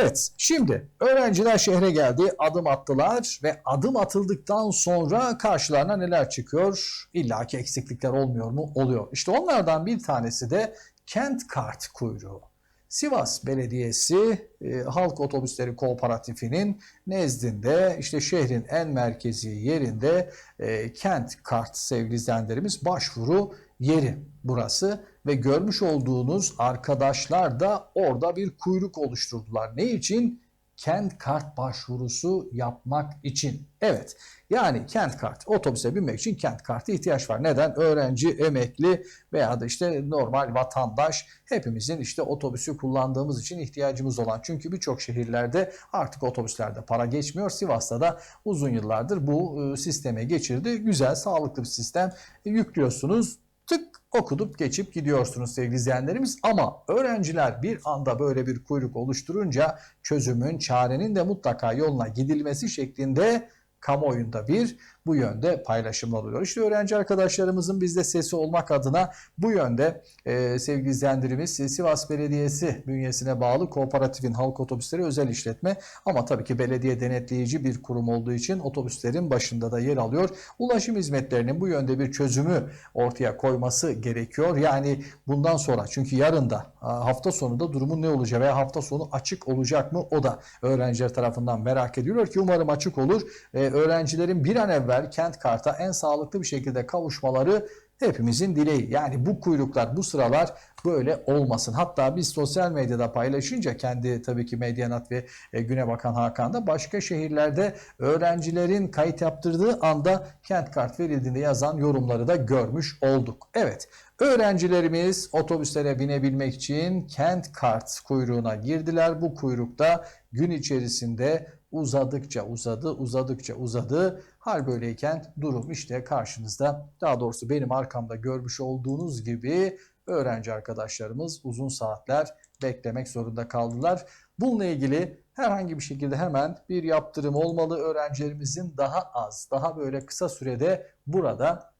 Evet, şimdi öğrenciler şehre geldi, adım attılar ve adım atıldıktan sonra karşılarına neler çıkıyor? İlla ki eksiklikler olmuyor mu? Oluyor. İşte onlardan bir tanesi de kent kart kuyruğu. Sivas Belediyesi e, Halk Otobüsleri Kooperatifinin nezdinde işte şehrin en merkezi yerinde e, kent kart sevgili izleyenlerimiz başvuru yeri burası ve görmüş olduğunuz arkadaşlar da orada bir kuyruk oluşturdular. Ne için? Kent kart başvurusu yapmak için. Evet yani kent kart otobüse binmek için kent kartı ihtiyaç var. Neden? Öğrenci, emekli veya da işte normal vatandaş hepimizin işte otobüsü kullandığımız için ihtiyacımız olan. Çünkü birçok şehirlerde artık otobüslerde para geçmiyor. Sivas'ta da uzun yıllardır bu e, sisteme geçirdi. Güzel, sağlıklı bir sistem. E, Yüklüyorsunuz tık okudup geçip gidiyorsunuz sevgili izleyenlerimiz. Ama öğrenciler bir anda böyle bir kuyruk oluşturunca çözümün, çarenin de mutlaka yoluna gidilmesi şeklinde kamuoyunda bir bu yönde paylaşımlar oluyor. İşte öğrenci arkadaşlarımızın bizde sesi olmak adına bu yönde e, sevgili izleyenlerimiz Sivas Belediyesi bünyesine bağlı kooperatifin halk otobüsleri özel işletme ama tabii ki belediye denetleyici bir kurum olduğu için otobüslerin başında da yer alıyor. Ulaşım hizmetlerinin bu yönde bir çözümü ortaya koyması gerekiyor. Yani bundan sonra çünkü yarın da hafta sonunda durumun ne olacağı veya hafta sonu açık olacak mı o da öğrenciler tarafından merak ediliyor ki umarım açık olur. E, öğrencilerin bir an evvel kent karta en sağlıklı bir şekilde kavuşmaları hepimizin dileği. Yani bu kuyruklar, bu sıralar böyle olmasın. Hatta biz sosyal medyada paylaşınca kendi tabii ki Medyanat ve e, Güne Bakan Hakan da başka şehirlerde öğrencilerin kayıt yaptırdığı anda kent kart verildiğinde yazan yorumları da görmüş olduk. Evet, öğrencilerimiz otobüslere binebilmek için kent kart kuyruğuna girdiler. Bu kuyrukta gün içerisinde uzadıkça uzadı, uzadıkça uzadı. Hal böyleyken durum işte karşınızda. Daha doğrusu benim arkamda görmüş olduğunuz gibi öğrenci arkadaşlarımız uzun saatler beklemek zorunda kaldılar. Bununla ilgili herhangi bir şekilde hemen bir yaptırım olmalı. Öğrencilerimizin daha az, daha böyle kısa sürede burada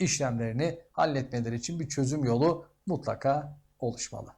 işlemlerini halletmeleri için bir çözüm yolu mutlaka oluşmalı.